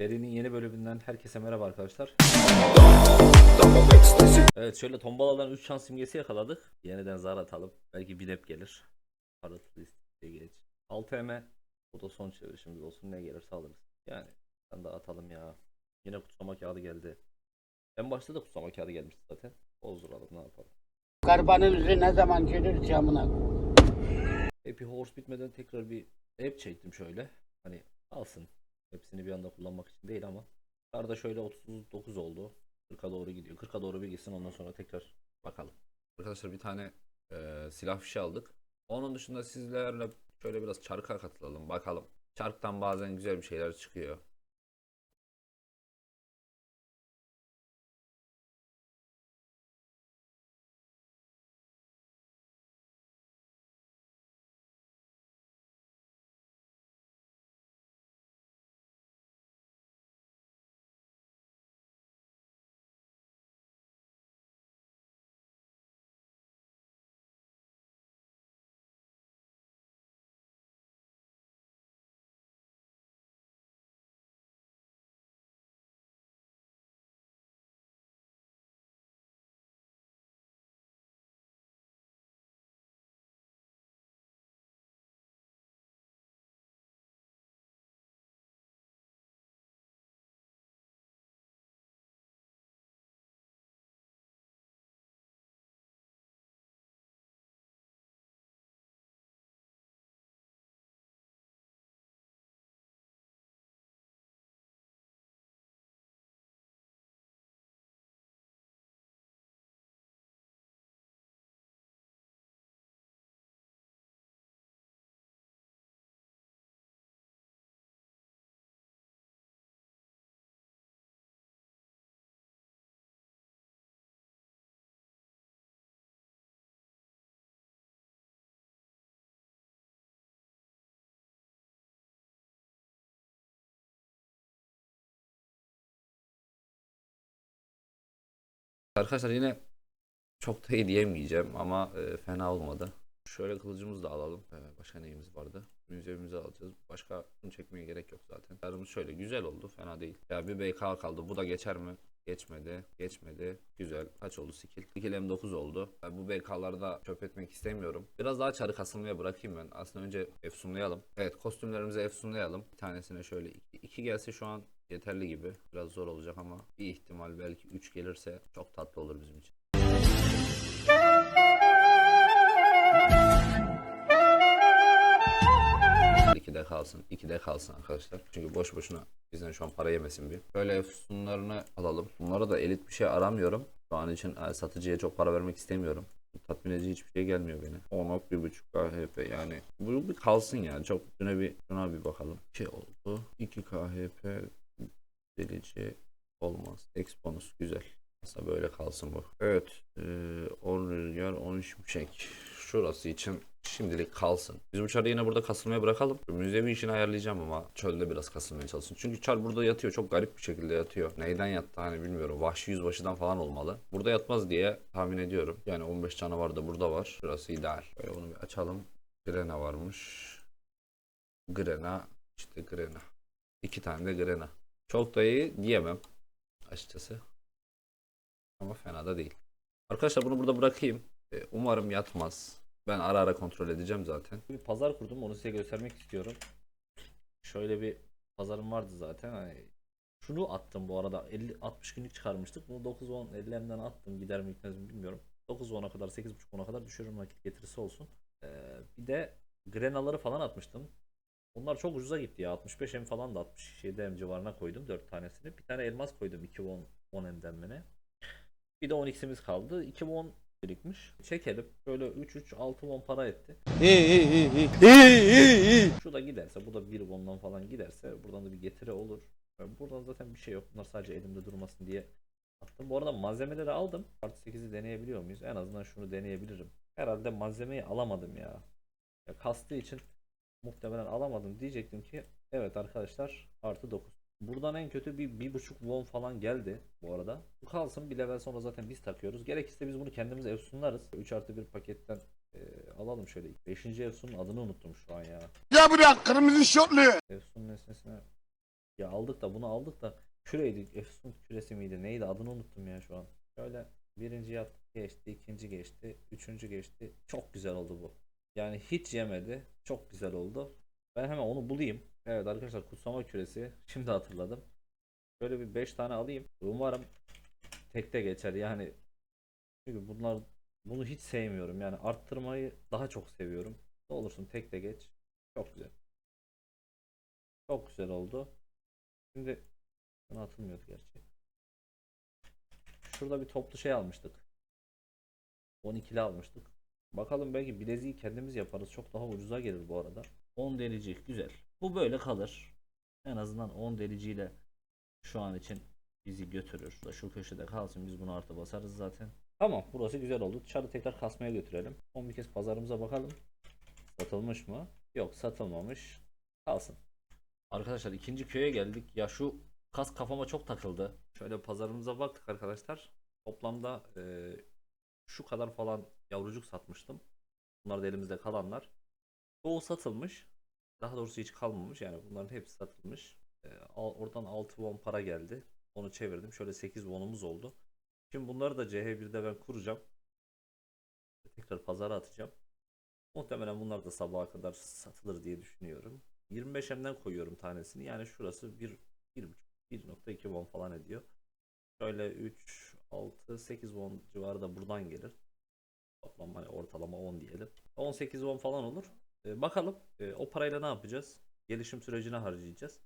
Serinin yeni bölümünden herkese merhaba arkadaşlar. Evet şöyle tombaladan 3 şans simgesi yakaladık. Yeniden zar atalım. Belki bir hep gelir. Parıltı listeye geç. 6 eme. Bu da son çevirişimiz olsun. Ne gelirse alırız. Yani ben de atalım ya. Yine kutsama kağıdı geldi. En başta da kutsama kağıdı gelmişti zaten. Bozduralım ne yapalım. Garibanın yüzü ne zaman gelir camına? Happy Horse bitmeden tekrar bir app çektim şöyle. Hani alsın. Hepsini bir anda kullanmak için değil ama. Arada şöyle 39 oldu. 40'a doğru gidiyor. 40'a doğru bir gitsin ondan sonra tekrar bakalım. Arkadaşlar bir tane e, silah fişi aldık. Onun dışında sizlerle şöyle biraz çarka katılalım bakalım. Çarktan bazen güzel bir şeyler çıkıyor. Arkadaşlar yine çok da iyi diyemeyeceğim ama e, fena olmadı. Şöyle kılıcımızı da alalım. E, başka neyimiz vardı? Müzemizi alacağız. Başka bunu çekmeye gerek yok zaten. Yarımız şöyle güzel oldu. Fena değil. Ya bir BK kaldı. Bu da geçer mi? Geçmedi. Geçmedi. Güzel. Kaç oldu skill? Skill M9 oldu. Ben bu BK'ları da çöp etmek istemiyorum. Biraz daha çarı kasılmaya bırakayım ben. Aslında önce efsunlayalım. Evet kostümlerimizi efsunlayalım. Bir tanesine şöyle 2 iki gelse şu an yeterli gibi. Biraz zor olacak ama bir ihtimal belki 3 gelirse çok tatlı olur bizim için. De kalsın. iki de kalsın arkadaşlar. Çünkü boş boşuna bizden şu an para yemesin bir. Böyle efsunlarını alalım. Bunlara da elit bir şey aramıyorum. Şu an için e, satıcıya çok para vermek istemiyorum. Tatmin edici hiçbir şey gelmiyor beni. 10 ok 1.5 KHP yani. Bu bir kalsın yani. Çok şuna bir, şuna bir bakalım. 2 oldu. 2 KHP delici olmaz. X bonus güzel. Aslında böyle kalsın bu. Evet. e, 10 rüzgar 10 şimşek. Şurası için şimdilik kalsın. Biz bu çarı yine burada kasılmaya bırakalım. Müzevi işini ayarlayacağım ama çölde biraz kasılmaya çalışsın. Çünkü çar burada yatıyor. Çok garip bir şekilde yatıyor. Neyden yattı hani bilmiyorum. Vahşi yüzbaşıdan falan olmalı. Burada yatmaz diye tahmin ediyorum. Yani 15 canavar da burada var. Şurası ideal. Böyle onu bir açalım. Grena varmış. Grena. işte Grena. İki tane de Grena. Çok da iyi diyemem. Açıkçası. Ama fena da değil. Arkadaşlar bunu burada bırakayım. Ee, Umarım yatmaz. Ben ara ara kontrol edeceğim zaten. Bir pazar kurdum onu size göstermek istiyorum. Şöyle bir pazarım vardı zaten. Hani şunu attım bu arada 50 60 günlük çıkarmıştık. Bunu 9 10 50 M'den attım. Gider mi gitmez mi bilmiyorum. 9 10'a kadar 8.5 10'a kadar düşürürüm vakit getirisi olsun. Ee, bir de Grenaları falan atmıştım. Onlar çok ucuza gitti ya. 65 M falan da 67 M civarına koydum 4 tanesini. Bir tane elmas koydum 2 10 10 M'den bene. Bir de 10x'imiz kaldı. 2 10 birikmiş. Çekelim. Böyle 3 3 6 won para etti. Şu da giderse bu da 1 won'dan falan giderse buradan da bir getiri olur. Buradan zaten bir şey yok. Bunlar sadece elimde durmasın diye attım. Bu arada malzemeleri aldım. Artı 8'i deneyebiliyor muyuz? En azından şunu deneyebilirim. Herhalde malzemeyi alamadım ya. ya kastığı için muhtemelen alamadım diyecektim ki evet arkadaşlar artı 9. Buradan en kötü bir bir buçuk won falan geldi bu arada. Bu kalsın bir level sonra zaten biz takıyoruz. Gerekirse biz bunu kendimiz efsunlarız. 3 artı 1 paketten e, alalım şöyle. 5. efsunun adını unuttum şu an ya. Ya buraya kırmızı şortlu. Efsun nesnesine Ya aldık da bunu aldık da küreydi. Efsun küresi miydi? Neydi? Adını unuttum ya şu an. Şöyle birinci yaptık geçti. ikinci geçti. Üçüncü geçti. Çok güzel oldu bu. Yani hiç yemedi. Çok güzel oldu. Ben hemen onu bulayım. Evet arkadaşlar kutsama küresi. Şimdi hatırladım. Böyle bir 5 tane alayım. Umarım tekte geçer. Yani çünkü bunlar bunu hiç sevmiyorum. Yani arttırmayı daha çok seviyorum. Ne olursun tekte geç. Çok güzel. Çok güzel oldu. Şimdi bana atılmıyordu gerçi. Şurada bir toplu şey almıştık. 12'li almıştık. Bakalım belki bileziği kendimiz yaparız. Çok daha ucuza gelir bu arada. 10 delici güzel. Bu böyle kalır. En azından 10 deliciyle şu an için bizi götürür. Şu köşede kalsın biz bunu artı basarız zaten. Tamam burası güzel oldu. Çarı tekrar kasmaya götürelim. Son bir kez pazarımıza bakalım. Satılmış mı? Yok satılmamış. Kalsın. Arkadaşlar ikinci köye geldik. Ya şu kas kafama çok takıldı. Şöyle pazarımıza baktık arkadaşlar. Toplamda e, şu kadar falan yavrucuk satmıştım. Bunlar da elimizde kalanlar. Çoğu satılmış. Daha doğrusu hiç kalmamış. Yani bunların hepsi satılmış. E, al- oradan 6 won para geldi. Onu çevirdim. Şöyle 8 wonumuz oldu. Şimdi bunları da CH1'de ben kuracağım. Tekrar pazara atacağım. Muhtemelen bunlar da sabaha kadar satılır diye düşünüyorum. 25M'den koyuyorum tanesini. Yani şurası 1 1.5 1.2 won falan ediyor. Şöyle 3 6 8 won civarı da buradan gelir. Toplam hani ortalama 10 diyelim. 18 won falan olur. Ee, bakalım e, o parayla ne yapacağız? Gelişim sürecine harcayacağız.